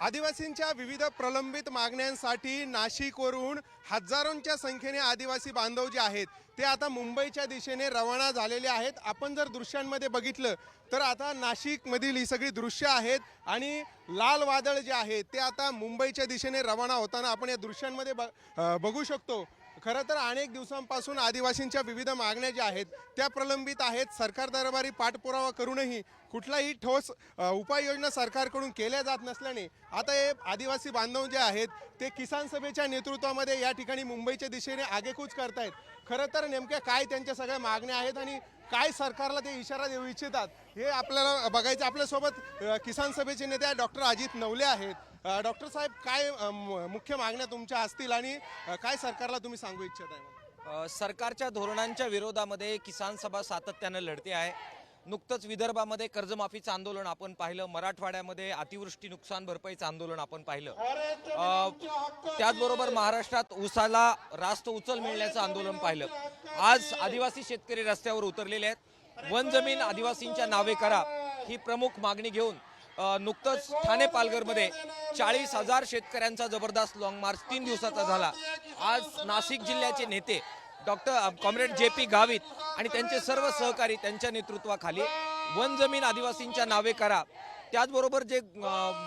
आदिवासींच्या विविध प्रलंबित मागण्यांसाठी नाशिकवरून हजारोंच्या संख्येने आदिवासी बांधव जे आहेत ते आता मुंबईच्या दिशेने रवाना झालेले आहेत. आपण जर दृश्यांमध्ये बघितलं तर आता नाशिकमधील ही सगळी दृश्य आहेत आणि लाल वादळ जे आहे ते आता मुंबईच्या दिशेने रवाना होताना आपण या दृश्यांमध्ये बघू शकतो. खरं तर अनेक दिवसांपासून आदिवासींच्या विविध मागण्या ज्या आहेत त्या प्रलंबित आहेत. सरकार दरबारी पाठपुरावा करूनही कुठलाही ठोस उपाययोजना सरकारकडून केल्या जात नसल्याने आता हे आदिवासी बांधव जे आहेत ते किसान सभेच्या नेतृत्वामध्ये या ठिकाणी मुंबईच्या दिशेने आगेकूच करतायत. खरं तर नेमक्या काय त्यांच्या सगळ्या मागण्या आहेत आणि काय सरकारला ते इशारा देऊ इच्छितात हे आपल्याला बघायचं आपल्यासोबत किसान सभेचे नेते डॉक्टर अजित नवले आहेत. डॉक्टर साहेब काय म- मुख्य मागण्या तुमच्या असतील आणि काय सरकारला तुम्ही सांगू इच्छित आहे? अ, सरकारच्या धोरणांच्या विरोधामध्ये किसान सभा सातत्यानं लढते आहे. नुकतंच विदर्भामध्ये कर्जमाफीचं आंदोलन आपण पाहिलं. मराठवाड्यामध्ये अतिवृष्टी नुकसान भरपाईचं आंदोलन आपण पाहिलं. अ, त्याचबरोबर महाराष्ट्रात ऊसाला रास्त उचल मिळण्याचं आंदोलन पाहिलं. आज आदिवासी शेतकरी रस्त्यावर उतरलेले आहेत. वन जमीन आदिवासींच्या नावे करा. ही प्रमुख मागणी घेऊन नुकतंच ठाणे पालघरमध्ये चाळीस हजार शेतकऱ्यांचा जबरदस्त लाँग मार्च तीन दिवसाचा झाला. आज नाशिक जिल्ह्याचे नेते doctor comrade J P Gavit आणि त्यांचे सर्व सहकारी त्यांच्या नेतृत्वाखाली वन जमीन आदिवासींच्या नावे करा. त्याचबरोबर जे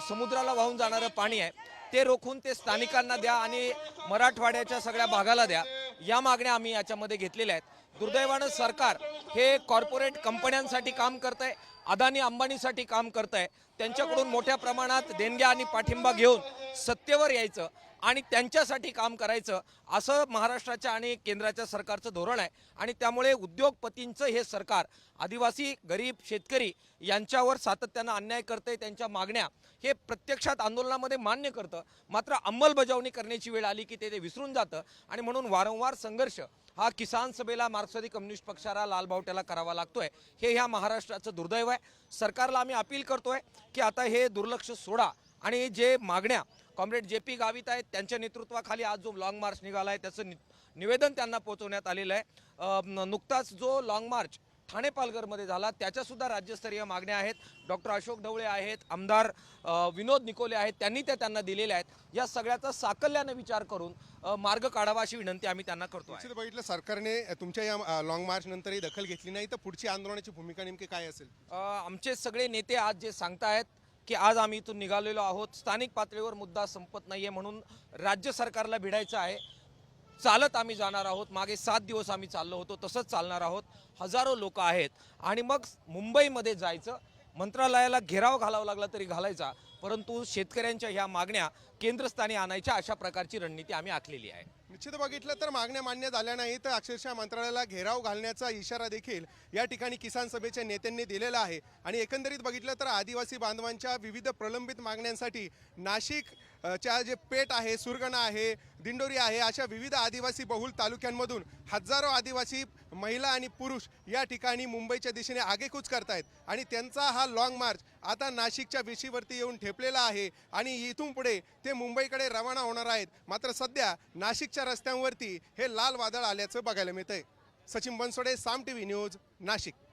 समुद्राला वाहून जाणारं पाणी आहे ते रोखून ते स्थानिकांना द्या आणि मराठवाड्याच्या सगळ्या भागाला द्या. या मागण्या आम्ही याच्यामध्ये घेतलेल्या आहेत. दुर्दैवानं सरकार हे कॉर्पोरेट कंपन्यांसाठी काम करत आहे अदानी अंबानीसाठी काम करत आहे त्यांच्याकडून मोठ्या प्रमाणात देणग्या आणि पाठिंबा घेऊन सत्तेवर यायचं. आणि त्यांच्यासाठी काम करायचं असं महाराष्ट्राच्या आणि केंद्राच्या सरकारचं धोरण आहे. आणि त्यामुळे उद्योगपतींचं हे सरकार आदिवासी गरीब शेतकरी यांच्यावर सातत्यानं अन्याय करते त्यांच्या मागण्या हे प्रत्यक्षात आंदोलनामध्ये मान्य करतं. मात्र अंमलबजावणी करण्याची वेळ आली की ते ते विसरून जातं. आणि म्हणून वारंवार संघर्ष हा किसान सभेला मार्क्सवादी कम्युनिस्ट पक्षाला लालबावट्याला करावा लागतोय. हे ह्या महाराष्ट्राचं दुर्दैव आहे. सरकारला आम्ही अपील करतोय की आता हे दुर्लक्ष सोडा. आणि जे मागण्या कॉम्रेड जे पी गावित आहेत त्यांच्या नेतृत्वाखाली आज जो लॉंग मार्च निघाला आहे त्याचं नि- निवेदन त्यांना पोहोचवण्यात आलेलं आहे. नुकताच जो लॉंग मार्च ठाणे पालघरमध्ये झाला त्याच्या सुद्धा राज्यस्तरीय मागण्या आहेत. डॉक्टर अशोक ढवळे आहेत आमदार विनोद निकोले आहेत त्यांनी त्या त्यांना दिलेल्या आहेत. या सगळ्याचा साकल्यानं विचार करून मार्ग काढावा अशी विनंती आम्ही त्यांना करतो बघितलं सरकारने तुमच्या या लॉंग मार्च नंतरही दखल घेतली नाही तर पुढची आंदोलनाची भूमिका नेमकी काय असेल? आमचे सगळे नेते आज जे सांगतायत की आज आम्ही इथून निघालेलो आहोत. स्थानिक पातळीवर मुद्दा संपत नाहीये म्हणून राज्य सरकारला भिडायचं आहे. चालत आम्ही जाणार आहोत. मागे सात दिवस आम्ही चाललो होतो. तसंच चालणार आहोत. हजारो लोक आहेत. आणि मग मुंबईमध्ये जायचं. मंत्रालयाला घेराव घालावा लागला तरी घालायचा. परंतु शेतकऱ्यांच्या ह्या मागण्या केंद्रस्थानी आणायच्या अशा प्रकारची रणनीती आम्ही आखलेली आहे. निश्चित बघितलं तर मागण्या मान्य झाल्या नाही तर अक्षरशः मंत्रालयाला घेराव घालण्याचा इशारा देखील या ठिकाणी किसान सभेच्या नेत्यांनी दिलेला आहे. आणि एकंदरीत बघितलं तर आदिवासी बांधवांच्या विविध प्रलंबित मागण्यांसाठी नाशिक च्या जे पेट आहे सुरगणा आहे दिंडोरी आहे अशा विविध आदिवासी बहुल तालुक्यांमधून हजारो आदिवासी महिला आणि पुरुष या ठिकाणी मुंबईच्या दिशेने आगेकूच करतायत. आणि त्यांचा हा लॉंग मार्च आता नाशिकच्या वेशीवरती येऊन ठेपलेला आहे आणि इथून पुढे ते मुंबईकडे रवाना होणार आहेत. मात्र सध्या नाशिकच्या रस्त्यांवरती हे लाल वादळ आल्याचं बघायला मिळतंय. Sachin Bansode Saam T V news Nashik.